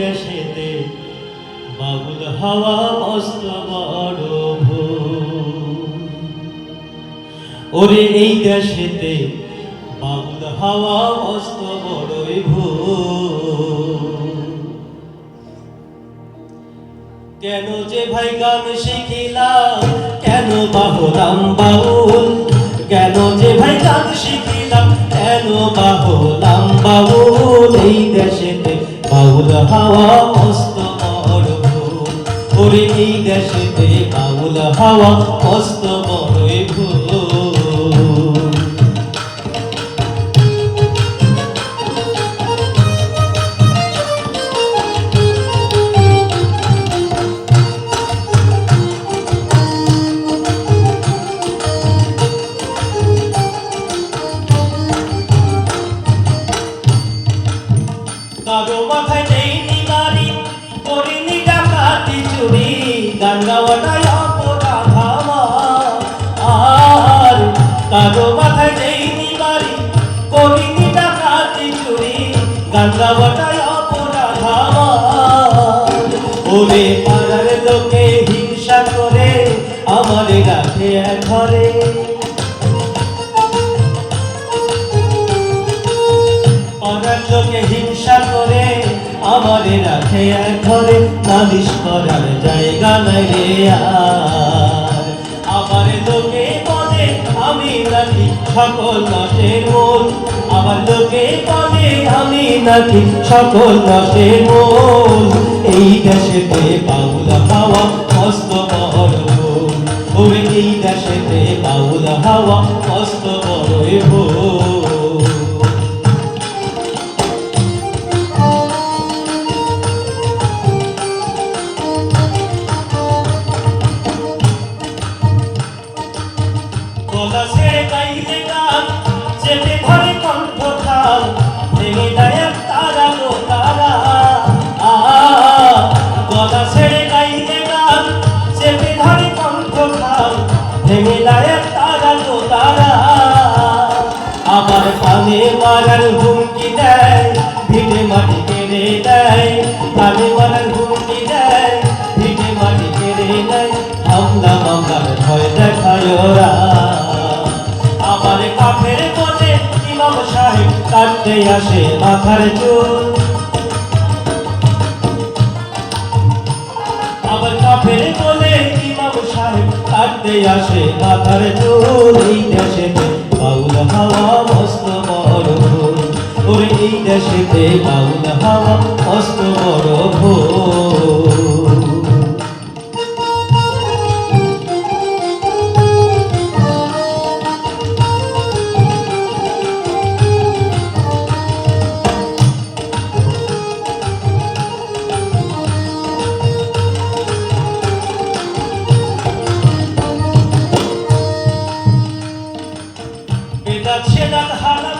দেশেতে বাবুল হাওয়া মস্ত বড়। ওরে এই দেশেতে বাবুল হাওয়া মস্ত বড়ই ভুল কেন যে ভাই গান শিখিলাম কেন বাহলাম বাউল হাওয়া মস্ত বড় ভুল ওরে এই দেশেতে বাউল হাওয়া মস্ত বড়ই ভুল ঘরে। পাড়ার লোকে হিংসা করে আমারে রাখে এক ঘরে। নালিশ করার জায়গা নাই রে আর। আমার লোকে বলে, আমি নাকি সকল নটের মূল। আমার লোকে বলে আমি নাকি সকল দশে বল এই দেশেতে বাউল কানে মারার হুমকি দেয়, ভিটে মাটি কেড়ে দেয় কানে মারার হুমকি দেয়, ভিটে মাটি কেড়ে দেয় হামলা মামলার ভয় দেখায় ওরা। আমার কাফের বলে ইমাম সাহেব কাটতে আসে মাথার চুল। আবার কাফের বলে ইমাম সাহেব কাটতে আসে মাথার চুল। দেশেতে বাউল হাওয়া বেদাত সেদাত হারাম করে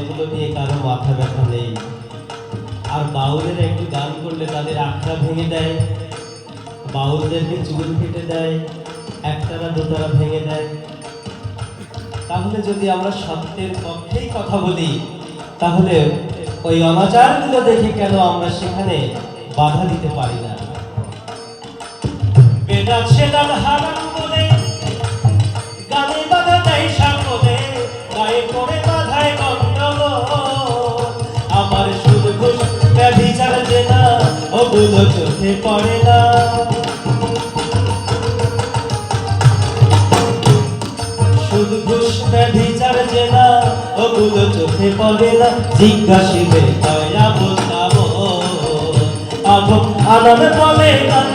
ওগুলো নিয়ে কারও মাথা ব্যথা নেই। আর বাউলের একটু গান করলে তাদের আখড়া ভেঙে দেয়, বাউলদেরকে চুল ফেটে দেয় একটানা দোতারা ভেঙে দেয়। তাহলে যদি আমরা সত্যের পক্ষেই কথা বলি, তাহলে ওই অনাচারগুলো দেখে কেন আমরা সেখানে বাধা দিতে পারি না? সেদাত হারাম ওগুলো চোখে পড়ে না। শুধু ঘুষ ব্যভিচার জেনা চোখে পড়ে না জিজ্ঞাসিবে দয়া বলতাম আনন্দ বলে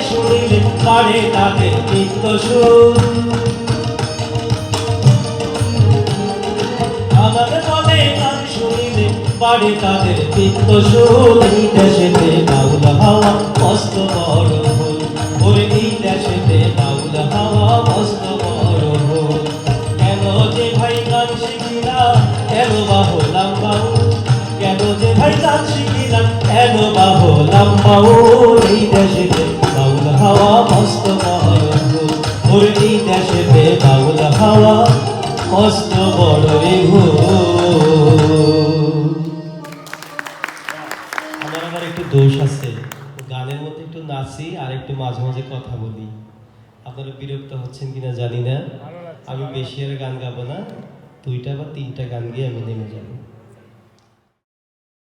শুনিলে পারে তাদের বাড়ে তাদের তিক্ত সুর এই দেশেতে বাউল হাওয়া, মস্ত বড় ভুল ওরে এই দেশেতে বাউল হাওয়া, মস্ত বড় ভুল কেন যে ভাই গান শিখিলাম কেন বা হলাম বাউল? কেন যে ভাই গান শিখিলাম কেন বা হলাম বাউল? এই দেশেতে বাউল হাওয়া, মস্ত বড় ভুল ওরে এই দেশেতে বাউল হাওয়া, মস্ত একটু মাঝে মাঝে কথা বলি। আপনারা বিরক্ত হচ্ছেন কিনা জানি না। আমি বেশি আর গান গাবো না। দুইটা বা তিনটা গান গিয়ে আমি নেমে যাব।